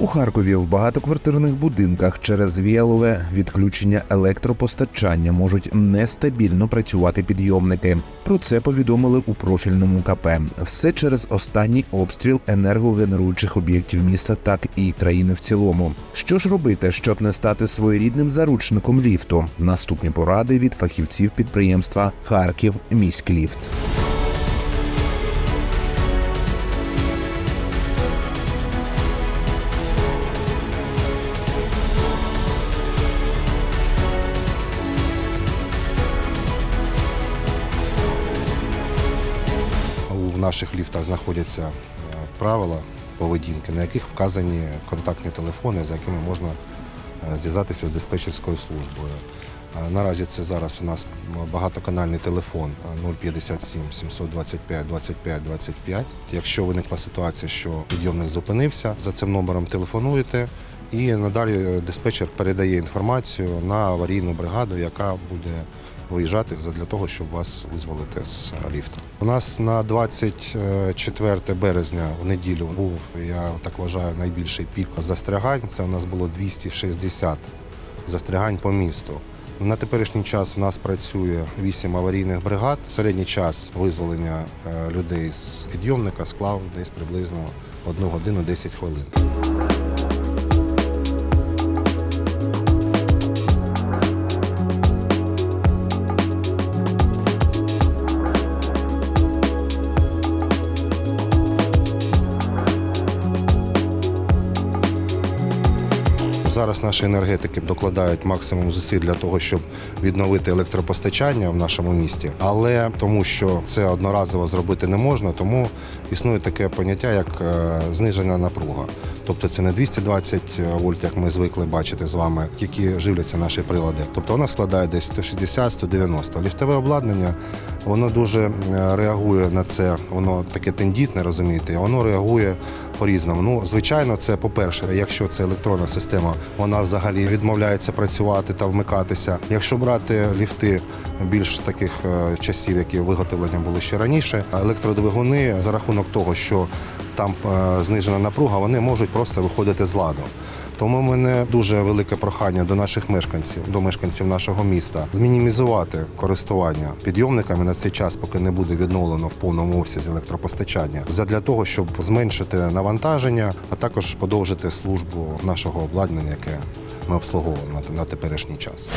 У Харкові в багатоквартирних будинках через віялове відключення електропостачання можуть нестабільно працювати підйомники. Про це повідомили у профільному КП. Все через останній обстріл енергогенеруючих об'єктів міста, так і країни в цілому. Що ж робити, щоб не стати своєрідним заручником ліфту? Наступні поради від фахівців підприємства Харків міськліфт. Наших ліфтах знаходяться е, правила поведінки, на яких вказані контактні телефони, за якими можна е, зв'язатися з диспетчерською службою. Е, Наразі це зараз у нас багатоканальний телефон е, 057 725 25 25. Якщо виникла ситуація, що підйомник зупинився, за цим номером телефонуєте, і надалі диспетчер передає інформацію на аварійну бригаду, яка буде виїжджати для того, щоб вас визволити з ліфта. У нас на 24 березня в неділю був, я так вважаю, найбільший пік застрягань. Це у нас було 260 застрягань по місту. На теперішній час у нас працює 8 аварійних бригад. Середній час визволення е, людей з підйомника склав десь приблизно 1 годину 10 хвилин. Зараз наші енергетики докладають максимум зусиль для того, щоб відновити електропостачання в нашому місті, але тому, що це одноразово зробити не можна, тому існує таке поняття, як е, знижена напруга. Тобто це не 220 вольт, як ми звикли бачити з вами, які живляться наші прилади. Тобто вона складає десь 160-190. Ліфтове обладнання воно дуже реагує на це. Воно таке тендітне, розумієте, воно реагує по-різному. Ну, звичайно, це по-перше, якщо це електронна система, вона взагалі відмовляється працювати та вмикатися. Якщо брати ліфти більш таких е, часів, які виготовлення були ще раніше, електродвигуни за рахунок того, що там е, знижена напруга, вони можуть просто виходити з ладу. Тому в мене дуже велике прохання до наших мешканців, до мешканців нашого міста, змінімізувати користування підйомниками на цей час, поки не буде відновлено в повному обсязі електропостачання, задля того, щоб зменшити навантаження, а також подовжити службу нашого обладнання, яке ми обслуговуємо на, теперішній час.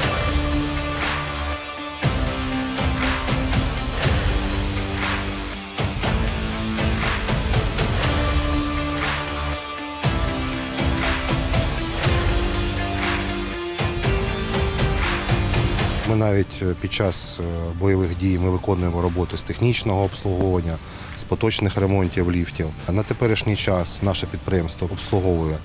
Ми навіть е, під час е, бойових дій ми виконуємо роботи з технічного обслуговування, з поточних ремонтів ліфтів. На теперішній час наше підприємство обслуговує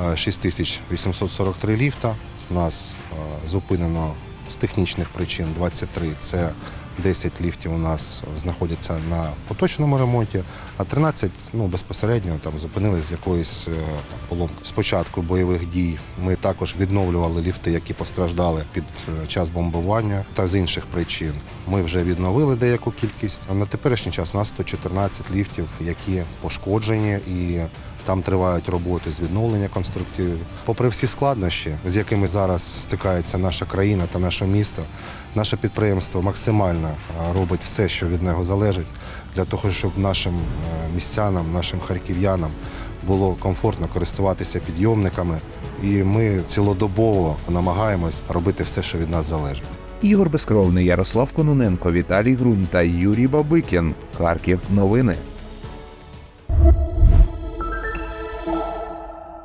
е, 6843 ліфта. У нас е, зупинено з технічних причин 23 – це 10 ліфтів у нас знаходяться на поточному ремонті, а 13 ну, безпосередньо там зупинились з якоїсь е, там, поломки. З початку бойових дій ми також відновлювали ліфти, які постраждали під е, час бомбування та з інших причин. Ми вже відновили деяку кількість. На теперішній час у нас 114 ліфтів, які пошкоджені і там тривають роботи з відновлення конструктивів. Попри всі складнощі, з якими зараз стикається наша країна та наше місто, наше підприємство максимально робить все, що від нього залежить, для того, щоб нашим е, містянам, нашим харків'янам було комфортно користуватися підйомниками. І ми цілодобово намагаємось робити все, що від нас залежить. Ігор Безкровний, Ярослав Кононенко, Віталій Грунь та Юрій Бабикін. Харків. Новини.